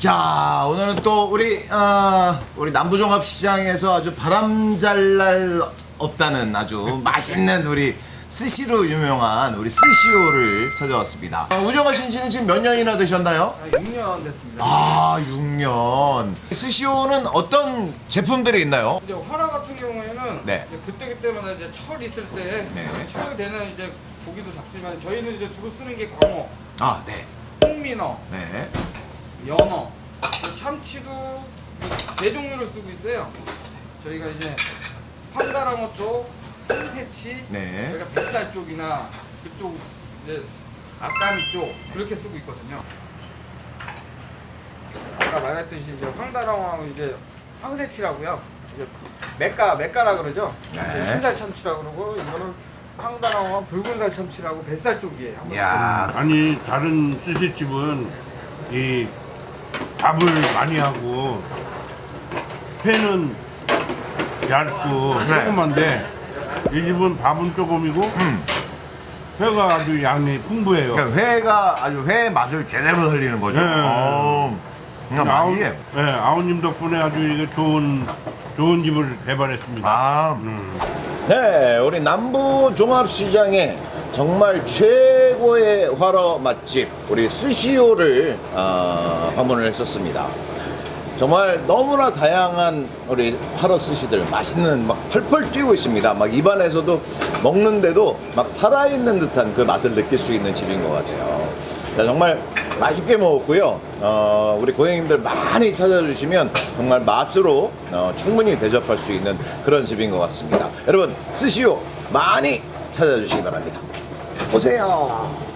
자 오늘은 또 우리 어, 우리 남부종합 시장에서 아주 바람잘 날 없다는 아주 맛있는 우리 스시로 유명한 우리 스시오를 찾아왔습니다. 어, 우정하신 씨는 지금 몇 년이나 되셨나요? 6년 됐습니다. 아 6년. 스시오는 어떤 제품들이 있나요? 이제 화라 같은 경우에는 네. 이제 그때그때마다 이제 철 있을 때 네. 철 되는 이제 고기도 잡지만 저희는 이제 주로 쓰는 게 광어, 아 네. 홍민어, 네. 연어, 또 참치도 세 종류를 쓰고 있어요. 저희가 이제 황다랑어 쪽, 홍새치, 네. 저희가 뱃살 쪽이나 그쪽 이제 앞가미 쪽 그렇게 쓰고 있거든요. 아까 말했듯이 이제 황다랑어 이제 황새치라고요. 이제 맥가 맥가라 그러죠. 네. 흰살 참치라고 그러고 이거는 황다랑어 붉은살 참치라고 뱃살 쪽이에요. 야 아니 다른 스시집은 이 밥을 많이 하고 회는 얇고 네. 조그만데 이 집은 밥은 조금이고 음. 회가 아주 양이 풍부해요. 그러니까 회가 아주 회 맛을 제대로 살리는 거죠. 네. 어, 그냥 아우, 많이 해. 네, 아우님 덕분에 아주 이게 좋은 좋은 집을 개발했습니다. 아, 음. 네, 우리 남부 종합시장에 정말 최 고의 화로 맛집 우리 스시오를 아, 방문을 했었습니다. 정말 너무나 다양한 우리 화로 스시들 맛있는 막 펄펄 뛰고 있습니다. 막 입안에서도 먹는데도 막 살아있는 듯한 그 맛을 느낄 수 있는 집인 것 같아요. 자, 정말 맛있게 먹었고요. 어, 우리 고객님들 많이 찾아주시면 정말 맛으로 어, 충분히 대접할 수 있는 그런 집인 것 같습니다. 여러분, 스시오 많이 찾아주시기 바랍니다. 오세요.